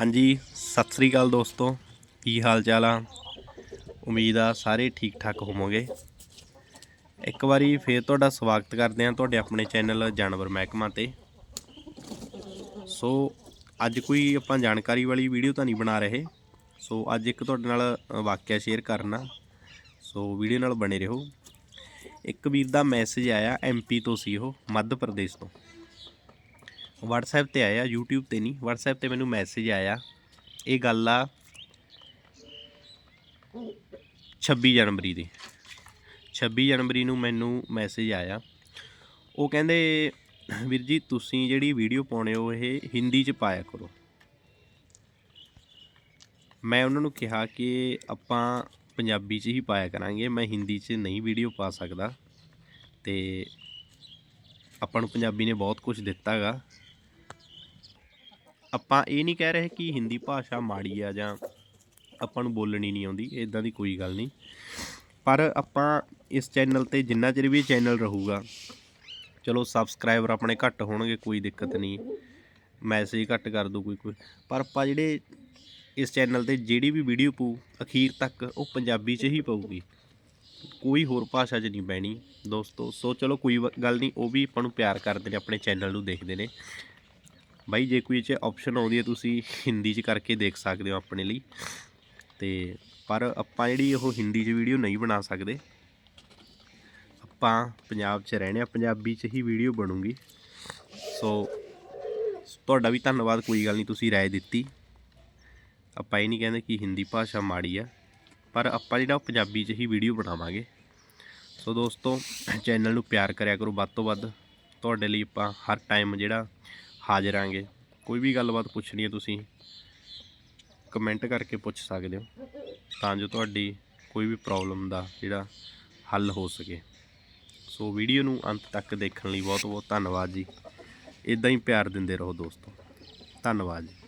ਹਾਂਜੀ, ਸਤਿ ਸ੍ਰੀ ਅਕਾਲ ਦੋਸਤੋ। ਕੀ ਹਾਲ ਚਾਲ ਆ? ਉਮੀਦ ਆ ਸਾਰੇ ਠੀਕ ਠਾਕ ਹੋਵੋਗੇ। ਇੱਕ ਵਾਰੀ ਫੇਰ ਤੁਹਾਡਾ ਸਵਾਗਤ ਕਰਦੇ ਹਾਂ ਤੁਹਾਡੇ ਆਪਣੇ ਚੈਨਲ ਜਾਨਵਰ ਮਹਿਕਮਾ ਤੇ। ਸੋ, ਅੱਜ ਕੋਈ ਆਪਾਂ ਜਾਣਕਾਰੀ ਵਾਲੀ ਵੀਡੀਓ ਤਾਂ ਨਹੀਂ ਬਣਾ ਰਹੇ। ਸੋ, ਅੱਜ ਇੱਕ ਤੁਹਾਡੇ ਨਾਲ ਵਾਕਿਆ ਸ਼ੇਅਰ ਕਰਨਾ। ਸੋ, ਵੀਡੀਓ ਨਾਲ ਬਣੇ ਰਹੋ। ਇੱਕ ਵੀਰ ਦਾ ਮੈਸੇਜ ਆਇਆ ਐਮਪੀ ਤੋਂ ਸੀ ਉਹ, ਮੱਧ ਪ੍ਰਦੇਸ਼ ਤੋਂ। WhatsApp ਤੇ ਆਇਆ, YouTube ਤੇ ਨਹੀਂ, WhatsApp ਤੇ ਮੈਨੂੰ ਮੈਸੇਜ ਆਇਆ, ਇਹ ਗੱਲ ਆ 26 ਜਨਵਰੀ ਦੀ। 26 ਜਨਵਰੀ ਨੂੰ ਮੈਨੂੰ ਮੈਸੇਜ ਆਇਆ। ਉਹ ਕਹਿੰਦੇ, ਵੀਰ ਜੀ, ਤੁਸੀਂ ਜਿਹੜੀ ਵੀਡੀਓ ਪਾਉਣੇ ਹੋ ਇਹ ਹਿੰਦੀ 'ਚ ਪਾਇਆ ਕਰੋ। ਮੈਂ ਉਹਨਾਂ ਨੂੰ ਕਿਹਾ ਕਿ ਆਪਾਂ ਪੰਜਾਬੀ 'ਚ ਹੀ ਪਾਇਆ ਕਰਾਂਗੇ, ਮੈਂ ਹਿੰਦੀ 'ਚ ਨਹੀਂ ਵੀਡੀਓ ਪਾ ਸਕਦਾ। ਤੇ ਆਪਾਂ ਨੂੰ ਪੰਜਾਬੀ ਨੇ ਬਹੁਤ ਕੁਝ ਦਿੱਤਾ ਹੈਗਾ ਆਪਾਂ ਇਹ ਨਹੀਂ ਕਹਿ ਰਹੇ ਕਿ ਹਿੰਦੀ ਭਾਸ਼ਾ ਮਾੜੀ ਆ ਜਾਂ ਆਪਾਂ ਨੂੰ ਬੋਲਣੀ ਨਹੀਂ ਆਉਂਦੀ ਇਦਾਂ ਦੀ ਕੋਈ ਗੱਲ ਨਹੀਂ। ਪਰ ਆਪਾਂ ਇਸ ਚੈਨਲ ਤੇ ਜਿੰਨਾ ਚਿਰ ਵੀ ਚੈਨਲ ਰਹੂਗਾ, ਚਲੋ ਸਬਸਕ੍ਰਾਈਬਰ ਆਪਣੇ ਘੱਟ ਹੋਣਗੇ, ਕੋਈ ਦਿੱਕਤ ਨਹੀਂ। ਮੈਸੇਜ ਘੱਟ ਕਰ ਦੂ ਕੋਈ ਕੋਈ। ਪਰ ਆਪਾਂ ਜਿਹੜੇ ਇਸ ਚੈਨਲ ਤੇ ਜਿਹੜੀ ਵੀ ਵੀਡੀਓ ਪਊ, ਅਖੀਰ ਤੱਕ, ਉਹ ਪੰਜਾਬੀ 'ਚ ਹੀ ਪਊਗੀ। ਕੋਈ ਹੋਰ ਭਾਸ਼ਾ 'ਚ ਨਹੀਂ ਪੈਣੀ ਦੋਸਤੋ। ਸੋ ਚਲੋ ਕੋਈ ਵ- ਗੱਲ ਨਹੀਂ, ਉਹ ਵੀ ਆਪਾਂ ਨੂੰ ਪਿਆਰ ਕਰਦੇ ਨੇ, ਆਪਣੇ ਚੈਨਲ ਨੂੰ ਦੇਖਦੇ ਨੇ। ਬਾਈ, ਜੇ ਕੋਈ ਇਹ 'ਚ ਆਪਸ਼ਨ ਆਉਂਦੀ ਹੈ, ਤੁਸੀਂ ਹਿੰਦੀ 'ਚ ਕਰਕੇ ਦੇਖ ਸਕਦੇ ਹੋ ਆਪਣੇ ਲਈ। ਤੇ ਪਰ ਆਪਾਂ ਜਿਹੜੀ ਉਹ ਹਿੰਦੀ 'ਚ ਵੀਡੀਓ ਨਹੀਂ ਬਣਾ ਸਕਦੇ। ਆਪਾਂ ਪੰਜਾਬ 'ਚ ਰਹਿਣੇ ਆ, ਪੰਜਾਬੀ 'ਚ ਹੀ ਵੀਡੀਓ ਬਣੂਗੀ। ਸੋ ਤੁਹਾਡਾ ਵੀ ਧੰਨਵਾਦ, ਕੋਈ ਗੱਲ ਨਹੀਂ, ਤੁਸੀਂ ਰਾਏ ਦਿੱਤੀ। ਆਪਾਂ ਇਹ ਨਹੀਂ ਕਹਿੰਦੇ ਕਿ ਹਿੰਦੀ ਭਾਸ਼ਾ ਮਾੜੀ ਆ, ਪਰ ਆਪਾਂ ਜਿਹੜਾ ਉਹ ਪੰਜਾਬੀ 'ਚ ਹੀ ਵੀਡੀਓ ਬਣਾਵਾਂਗੇ। ਸੋ ਦੋਸਤੋ ਚੈਨਲ ਨੂੰ ਪਿਆਰ ਕਰਿਆ ਕਰੋ ਵੱਧ ਤੋਂ ਵੱਧ। ਤੁਹਾਡੇ ਲਈ ਆਪਾਂ ਹਰ ਟਾਈਮ ਜਿਹੜਾ ਹਾਜ਼ਰ ਆਂਗੇ। ਕੋਈ ਵੀ ਗੱਲਬਾਤ ਪੁੱਛਣੀ ਹੈ ਤੁਸੀਂ ਕਮੈਂਟ ਕਰਕੇ ਪੁੱਛ ਸਕਦੇ ਹੋ, ਤਾਂ ਜੋ ਤੁਹਾਡੀ ਕੋਈ ਵੀ ਪ੍ਰੋਬਲਮ ਦਾ ਜਿਹੜਾ ਹੱਲ ਹੋ ਸਕੇ। ਸੋ ਵੀਡੀਓ ਨੂੰ ਅੰਤ ਤੱਕ ਦੇਖਣ ਲਈ ਬਹੁਤ ਬਹੁਤ ਧੰਨਵਾਦ ਜੀ। ਇਦਾਂ ਹੀ ਪਿਆਰ ਦਿੰਦੇ ਰਹੋ ਦੋਸਤੋ। ਧੰਨਵਾਦ ਜੀ।